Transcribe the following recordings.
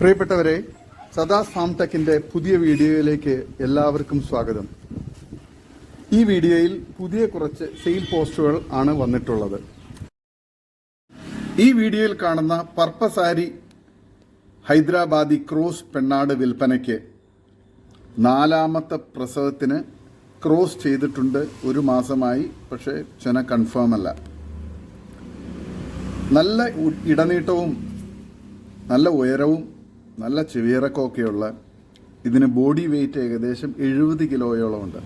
പ്രിയപ്പെട്ടവരെ സദാ ഫാം ടെക്കിന്റെ പുതിയ വീഡിയോയിലേക്ക് എല്ലാവർക്കും സ്വാഗതം. ഈ വീഡിയോയിൽ പുതിയ കുറച്ച് സെയിൽ പോസ്റ്റുകൾ ആണ് വന്നിട്ടുള്ളത്. ഈ വീഡിയോയിൽ കാണുന്ന പർപ്പസാരി ഹൈദരാബാദി ക്രോസ് പെണ്ണാട് വിൽപ്പനയ്ക്ക് നാലാമത്തെ പ്രസവത്തിന് ക്രോസ് ചെയ്തിട്ടുണ്ട് ഒരു മാസമായി പക്ഷേ ചെന കൺഫേം അല്ല. നല്ല ഇടനീട്ടവും നല്ല ഉയരവും നല്ല ചെവിയിറക്കമൊക്കെയുള്ള ഇതിന് ബോഡി വെയിറ്റ് ഏകദേശം എഴുപത് കിലോയോളമുണ്ട്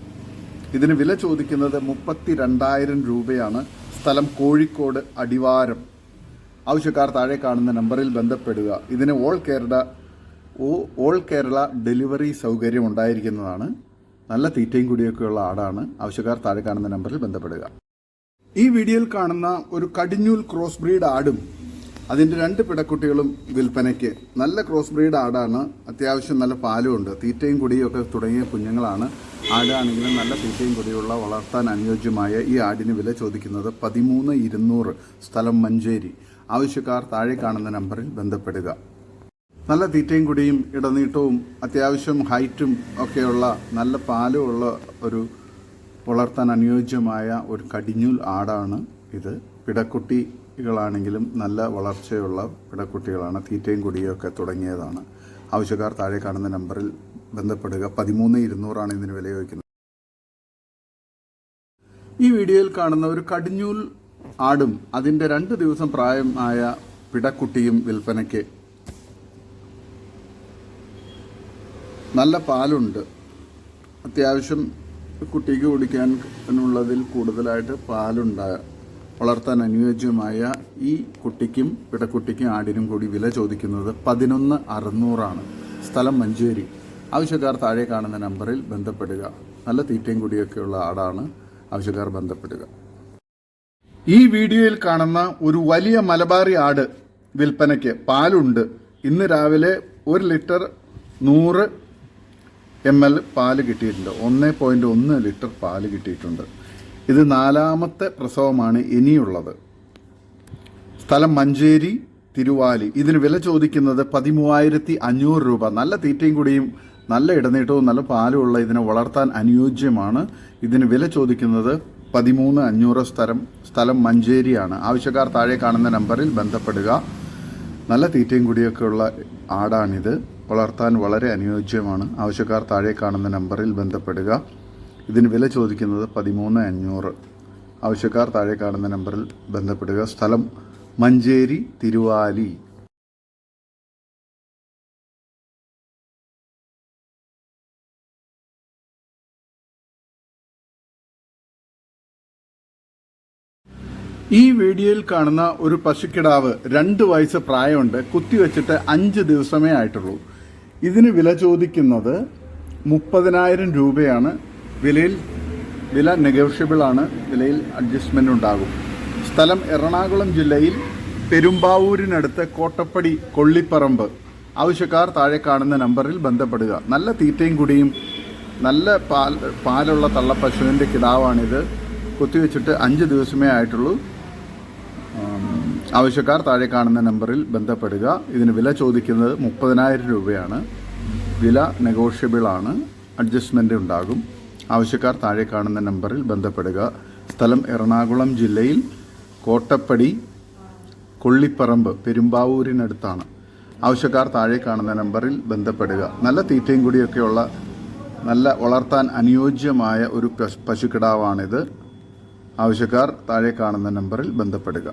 ഇതിന് വില ചോദിക്കുന്നത് മുപ്പത്തി രണ്ടായിരം രൂപയാണ്. സ്ഥലം കോഴിക്കോട് അടിവാരം. ആവശ്യക്കാർ താഴെ കാണുന്ന നമ്പറിൽ ബന്ധപ്പെടുക. ഇതിന് all Kerala all Kerala delivery സൗകര്യം ഉണ്ടായിരിക്കുന്നതാണ്. നല്ല തീറ്റയും കുടിയൊക്കെയുള്ള ആടാണ്. ആവശ്യക്കാർ താഴെ കാണുന്ന നമ്പറിൽ ബന്ധപ്പെടുക. ഈ വീഡിയോയിൽ കാണുന്ന ഒരു കടിഞ്ഞൂൽ ക്രോസ് ബ്രീഡ് ആടും അതിന്റെ രണ്ട് പിടക്കുട്ടികളും വിൽപ്പനയ്ക്ക്. നല്ല ക്രോസ് ബ്രീഡ് ആടാണ്. അത്യാവശ്യം നല്ല പാലും ഉണ്ട് തീറ്റയും കുടിയും ഒക്കെ തുടങ്ങിയ കുഞ്ഞുങ്ങളാണ്. ആടാണെങ്കിലും നല്ല തീറ്റയും കുടിയുള്ള വളർത്താൻ അനുയോജ്യമായ ഈ ആടിന് വില ചോദിക്കുന്നത് പതിമൂന്ന് ഇരുന്നൂറ് സ്ഥലം മഞ്ചേരി. ആവശ്യക്കാർ താഴെ കാണുന്ന നമ്പറിൽ ബന്ധപ്പെടുക. നല്ല തീറ്റയും കുടിയും ഇടനീട്ടവും അത്യാവശ്യം ഹൈറ്റും ഒക്കെയുള്ള നല്ല പാലും ഉള്ള ഒരു വളർത്താൻ അനുയോജ്യമായ ഒരു കടിഞ്ഞൂൽ ആടാണ് ഇത്. പിടക്കുട്ടികളാണെങ്കിലും നല്ല വളർച്ചയുള്ള പിടക്കുട്ടികളാണ്. തീറ്റയും കുടിയും ഒക്കെ തുടങ്ങിയതാണ്. ആവശ്യക്കാർ താഴെ കാണുന്ന നമ്പറിൽ ബന്ധപ്പെടുക. പതിമൂന്ന് ഇരുന്നൂറാണ് ഇതിന് വില ചോദിക്കുന്നത്. ഈ വീഡിയോയിൽ കാണുന്ന ഒരു കടിഞ്ഞൂൽ ആടും അതിന്റെ രണ്ട് ദിവസം പ്രായമായ പിടക്കുട്ടിയും വിൽപ്പനയ്ക്ക് നല്ല പാലുണ്ട്. അത്യാവശ്യം കുട്ടിക്ക് കുടിക്കാനുള്ളതിൽ കൂടുതലായിട്ട് പാലുണ്ട് വളർത്താൻ അനുയോജ്യമായ ഈ കുട്ടിക്കും പിടക്കുട്ടിക്കും ആടിനും കൂടി വില ചോദിക്കുന്നത് പതിനൊന്ന് അറുന്നൂറാണ്. സ്ഥലം മഞ്ചേരി. ആവശ്യക്കാർ താഴെ കാണുന്ന നമ്പറിൽ ബന്ധപ്പെടുക. നല്ല തീറ്റയും കുടിയൊക്കെയുള്ള ആടാണ് ആവശ്യക്കാർ ബന്ധപ്പെടുക. ഈ വീഡിയോയിൽ കാണുന്ന ഒരു വലിയ മലബാറി ആട് വിൽപ്പനയ്ക്ക് പാലുണ്ട്. ഇന്ന് രാവിലെ ഒരു ലിറ്റർ നൂറ് എം എൽ പാൽ കിട്ടിയിട്ടുണ്ട്. ഒന്ന് പോയിന്റ് ഒന്ന് ലിറ്റർ പാൽ കിട്ടിയിട്ടുണ്ട്. ഇത് നാലാമത്തെ പ്രസവമാണ് ഇനിയുള്ളത്. സ്ഥലം മഞ്ചേരി തിരുവാലി. ഇതിന് വില ചോദിക്കുന്നത് പതിമൂവായിരത്തി അഞ്ഞൂറ് രൂപ. നല്ല തീറ്റയും കൂടിയും നല്ല ഇടനീട്ടവും നല്ല പാലും ഉള്ള ഇതിനെ വളർത്താൻ അനുയോജ്യമാണ്. ഇതിന് വില ചോദിക്കുന്നത് പതിമൂന്ന് അഞ്ഞൂറ് സ്ഥലം സ്ഥലം മഞ്ചേരിയാണ്. ആവശ്യക്കാർ താഴെ കാണുന്ന നമ്പറിൽ ബന്ധപ്പെടുക. നല്ല തീറ്റയും കൂടിയൊക്കെയുള്ള ആടാണിത്. വളർത്താൻ വളരെ അനുയോജ്യമാണ്. ആവശ്യക്കാർ താഴെ കാണുന്ന നമ്പറിൽ ബന്ധപ്പെടുക. ഇതിന് വില ചോദിക്കുന്നത് പതിമൂന്ന് അഞ്ഞൂറ്. ആവശ്യക്കാർ താഴെ കാണുന്ന നമ്പറിൽ ബന്ധപ്പെടുക. സ്ഥലം മഞ്ചേരി തിരുവാലി. ഈ വീഡിയോയിൽ കാണുന്ന ഒരു പശുക്കിടാവ് രണ്ട് വയസ്സ് പ്രായമുണ്ട്. കുത്തിവെച്ചിട്ട് അഞ്ച് ദിവസമേ ആയിട്ടുള്ളൂ. ഇതിന് വില ചോദിക്കുന്നത് മുപ്പതിനായിരം രൂപയാണ്. വിലയിൽ വില നെഗോഷ്യബിൾ ആണ്. വിലയിൽ അഡ്ജസ്റ്റ്മെന്റ് ഉണ്ടാകും. സ്ഥലം എറണാകുളം ജില്ലയിൽ പെരുമ്പാവൂരിനടുത്ത് കോട്ടപ്പടി കൊള്ളിപ്പറമ്പ്. ആവശ്യക്കാർ താഴെ കാണുന്ന നമ്പറിൽ ബന്ധപ്പെടുക. നല്ല തീറ്റയും കുടിയും നല്ല പാൽ പാലുള്ള തള്ളപ്പശുവിന്റെ കിടാവാണിത്. കുത്തിവെച്ചിട്ട് അഞ്ച് ദിവസമേ ആയിട്ടുള്ളൂ. ആവശ്യക്കാർ താഴെ കാണുന്ന നമ്പറിൽ ബന്ധപ്പെടുക. ഇതിന് വില ചോദിക്കുന്നത് മുപ്പതിനായിരം രൂപയാണ്. വില നെഗോഷ്യബിൾ ആണ്. അഡ്ജസ്റ്റ്മെന്റ് ഉണ്ടാകും. ആവശ്യക്കാർ താഴെ കാണുന്ന നമ്പറിൽ ബന്ധപ്പെടുക. സ്ഥലം എറണാകുളം ജില്ലയിൽ കോട്ടപ്പടി കൊള്ളിപ്പറമ്പ് പെരുമ്പാവൂരിനടുത്താണ്. ആവശ്യക്കാർ താഴെ കാണുന്ന നമ്പറിൽ ബന്ധപ്പെടുക. നല്ല തീറ്റയും കൂടിയൊക്കെയുള്ള നല്ല വളർത്താൻ അനുയോജ്യമായ ഒരു പശു- പശുക്കിടാവാണിത്. ആവശ്യക്കാർ താഴെ കാണുന്ന നമ്പറിൽ ബന്ധപ്പെടുക.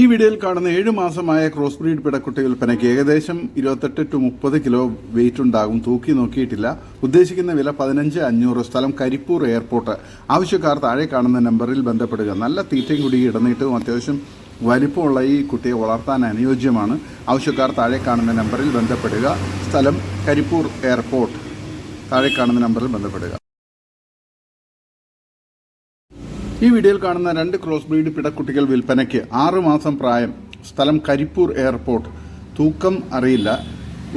ഈ വീഡിയോയിൽ കാണുന്ന ഏഴ് മാസമായ ക്രോസ് ബ്രീഡ് പിടക്കുട്ടി വിൽപ്പനയ്ക്ക് ഏകദേശം ഇരുപത്തെട്ട് ടു മുപ്പത് കിലോ വെയിറ്റ് ഉണ്ടാകും. തൂക്കി നോക്കിയിട്ടില്ല. ഉദ്ദേശിക്കുന്ന വില പതിനഞ്ച് അഞ്ഞൂറ്. സ്ഥലം കരിപ്പൂർ എയർപോർട്ട്. ആവശ്യക്കാർ താഴെ കാണുന്ന നമ്പറിൽ ബന്ധപ്പെടുക. നല്ല തീറ്റയും കുടി ഇടന്നിട്ടും അത്യാവശ്യം വലിപ്പമുള്ള ഈ കുട്ടിയെ വളർത്താൻ അനുയോജ്യമാണ്. ആവശ്യക്കാർ താഴെ കാണുന്ന നമ്പറിൽ ബന്ധപ്പെടുക. സ്ഥലം കരിപ്പൂർ എയർപോർട്ട്. താഴെ കാണുന്ന നമ്പറിൽ ബന്ധപ്പെടുക. ഈ വീഡിയോയിൽ കാണുന്ന രണ്ട് ക്രോസ് ബ്രീഡ് പിടക്കുട്ടികൾ വിൽപ്പനയ്ക്ക് ആറുമാസം പ്രായം സ്ഥലം കരിപ്പൂർ എയർപോർട്ട്. തൂക്കം അറിയില്ല.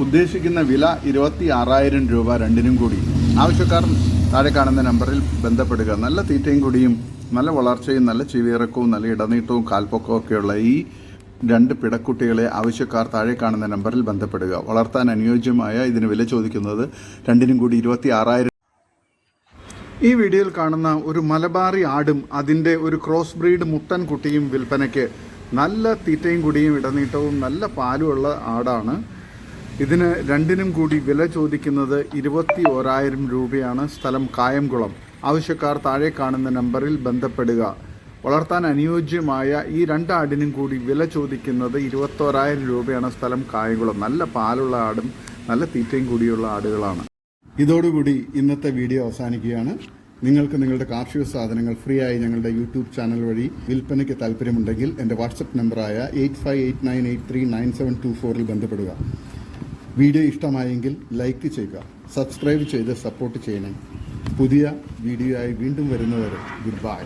ഉദ്ദേശിക്കുന്ന വില ഇരുപത്തി ആറായിരം രൂപ രണ്ടിനും കൂടി. ആവശ്യക്കാർ താഴെ കാണുന്ന നമ്പറിൽ ബന്ധപ്പെടുക. നല്ല തീറ്റയും കൂടിയും നല്ല വളർച്ചയും നല്ല ചെവിയിറക്കവും നല്ല ഇടനീട്ടവും കാൽപ്പൊക്കവും ഒക്കെയുള്ള ഈ രണ്ട് പിടക്കുട്ടികളെ ആവശ്യക്കാർ താഴെ കാണുന്ന നമ്പറിൽ ബന്ധപ്പെടുക. വളർത്താൻ അനുയോജ്യമായ ഇതിന് വില ചോദിക്കുന്നത് രണ്ടിനും കൂടി ഇരുപത്തി ആറായിരം ഈ വീഡിയോയിൽ കാണുന്ന ഒരു മലബാറി ആടും അതിന്റെ ഒരു ക്രോസ് ബ്രീഡ് മുട്ടൻ കുട്ടിയും വിൽപ്പനയ്ക്ക് നല്ല തീറ്റയും കുടിയും ഇടനീട്ടവും നല്ല പാലുമുള്ള ആടാണ്. ഇതിന് രണ്ടിനും കൂടി വില ചോദിക്കുന്നത് ഇരുപത്തി ഓരായിരം രൂപയാണ്. സ്ഥലം കായംകുളം. ആവശ്യക്കാർ താഴെ കാണുന്ന നമ്പറിൽ ബന്ധപ്പെടുക. വളർത്താൻ അനുയോജ്യമായ ഈ രണ്ട് ആടിനും കൂടി വില ചോദിക്കുന്നത് ഇരുപത്തോരായിരം രൂപയാണ് സ്ഥലം കായംകുളം. നല്ല പാലുള്ള ആടും നല്ല തീറ്റയും കൂടിയുള്ള ആടുകളാണ്. ഇതോടുകൂടി ഇന്നത്തെ വീഡിയോ അവസാനിക്കുകയാണ്. നിങ്ങൾക്ക് നിങ്ങളുടെ കാർഷിക സാധനങ്ങൾ ഫ്രീ ആയി ഞങ്ങളുടെ യൂട്യൂബ് ചാനൽ വഴി വിൽപ്പനയ്ക്ക് താല്പര്യമുണ്ടെങ്കിൽ എന്റെ വാട്സപ്പ് നമ്പറായ eight five eight nine eight three nine seven two ഫോറിൽ ബന്ധപ്പെടുക. വീഡിയോ ഇഷ്ടമായെങ്കിൽ ലൈക്ക് ചെയ്യുക സബ്സ്ക്രൈബ് ചെയ്ത് സപ്പോർട്ട് ചെയ്യണം. പുതിയ വീഡിയോ ആയി വീണ്ടും വരുന്നവരെ ഗുഡ് ബൈ.